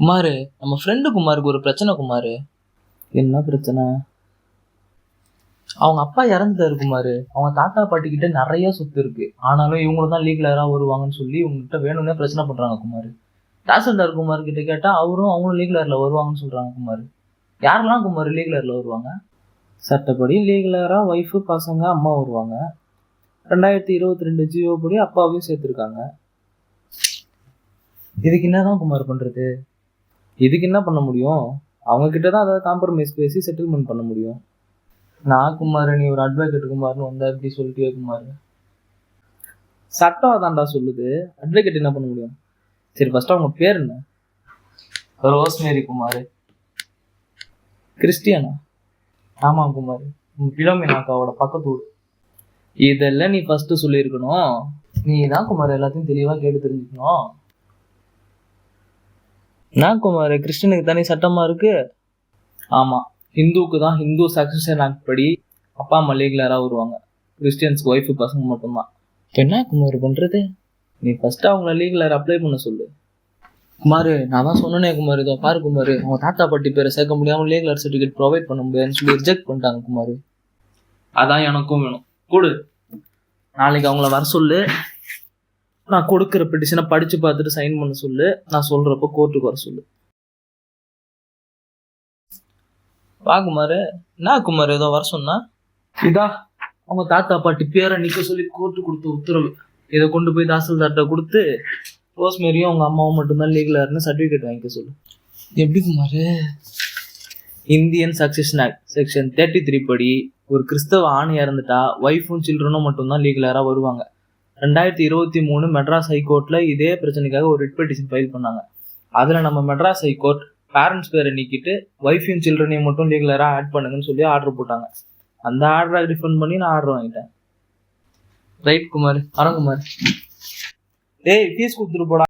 குமார் நம்ம ஃப்ரெண்டு குமாருக்கு ஒரு பிரச்சனை குமார். என்ன பிரச்சனை? அவங்க அப்பா இறந்துட்டாரு குமார். அவங்க தாத்தா பாட்டி கிட்ட நிறைய சொத்து இருக்கு. ஆனாலும் இவங்களும் தான் லீக்லரா வருவாங்கன்னு சொல்லி இவங்ககிட்ட வேணும்னே பிரச்சனை பண்றாங்க குமார். தாசில்தார் குமார் கிட்ட கேட்டா அவரும் அவங்களும் லீக்லர்ல வருவாங்கன்னு சொல்றாங்க குமார். யாரெல்லாம் குமார் லீக்லர்ல வருவாங்க? சட்டப்படி லீகலராக ஒய்ஃபு பசங்க அம்மா வருவாங்க. ரெண்டாயிரத்தி இருபத்தி ரெண்டு ஜியோ படி அப்பாவையும் சேர்த்துருக்காங்க. இதுக்கு என்னதான் குமார் பண்றது? இதுக்கு என்ன பண்ண முடியும்? அவங்க கிட்ட தான் அதாவது காம்ப்ரமைஸ் பேசி செட்டில்மெண்ட் பண்ண முடியும். நான் குமார் நீ ஒரு அட்வொகேட் குமார்னு வந்தா எப்படி சொல்லிட்டே குமார்? சட்டம் அதான்டா சொல்லுது. அட்வொகேட் என்ன பண்ண முடியும்? சரி ஃபர்ஸ்ட் அவங்க பேர் என்ன? ரோஸ்மேரி குமார். கிறிஸ்டியானா? ஆமாம் குமார். பிலோமினாக்காவோட பக்கத்து ஊர். இதெல்லாம் நீ ஃபர்ஸ்ட் சொல்லியிருக்கணும். நீ தான் குமார் எல்லாத்தையும் தெளிவாக கேட்டு தெரிஞ்சுக்கணும். நான் குமார் கிறிஸ்டினுக்கு தனி சட்டமா இருக்கு? ஆமா. ஹிந்துவுக்கு தான் ஹிந்து சக்சஷன் ஆக்ட் படி அப்பா அம்மா லீகலராக வருவாங்க. கிறிஸ்டியன்ஸ்க்கு ஒய்ஃபு பசங்க மட்டும்தான். இப்ப என்ன குமார் பண்றது? நீ ஃபர்ஸ்ட் அவங்கள லீகலர் அப்ளை பண்ண சொல்லு. குமார் நான் தான் சொன்னனே குமார் இதோ பாரு குமார் அவங்க தாத்தா பாட்டி பேரை சேர்க்க முடியாம லீகல் சர்டிஃபிகேட் ப்ரொவைட் பண்ண முடியாதுன்னு சொல்லி ரிஜெக்ட் பண்ணிட்டாங்க குமார். அதான் எனக்கும் வேணும். கொடு. நாளைக்கு அவங்கள வர சொல்லு. நான் கொடுக்குற பெட்டிஷனை படிச்சு பார்த்துட்டு சைன் பண்ண சொல்லு. நான் சொல்றப்ப கோர்ட்டுக்கு வர சொல்லு. வா குமார். என்ன குமார் ஏதோ வர சொன்னா? இதா? அவங்க தாத்தா பாட்டி பேரை நிக்க சொல்லி கோர்ட்டு கொடுத்த உத்தரவு. இதை கொண்டு போய் தாசில்தார்கிட்ட கொடுத்து ரோஸ்மேரியும் அவங்க அம்மாவும் மட்டும்தான் லீகலர்னு சர்டிஃபிகேட் வாங்கிக்க சொல்லு. எப்படி Kumar? Indian succession act section thirty three படி ஒரு கிறிஸ்தவ ஆண் இறந்துட்டா ஒய்ஃபும் சில்ட்ரனும் மட்டும்தான் லீகலராக வருவாங்க. ரெண்டாயிரத்தி இருபத்தி மூணு மெட்ராஸ் ஹைகோர்ட்ல இதே பிரச்சனைக்காக ஒரு ரிட் பெட்டிஷன் ஃபைல் பண்ணாங்க. அதில் நம்ம மெட்ராஸ் ஹைகோர்ட் பேரண்ட்ஸ் பேரை நீக்கிட்டு ஒய்ஃபையும் சில்ட்ரனையும் மட்டும் லீகலராக ஆட் பண்ணுங்கன்னு சொல்லி ஆர்டர் போட்டாங்க. அந்த ஆர்டரை ரிஃபண்ட் பண்ணி நான் ஆர்டர் வாங்கிட்டேன். ரைட் குமார் வரேன் குமார் டேய் ஃபீஸ் கொடுத்துட்டு போடா.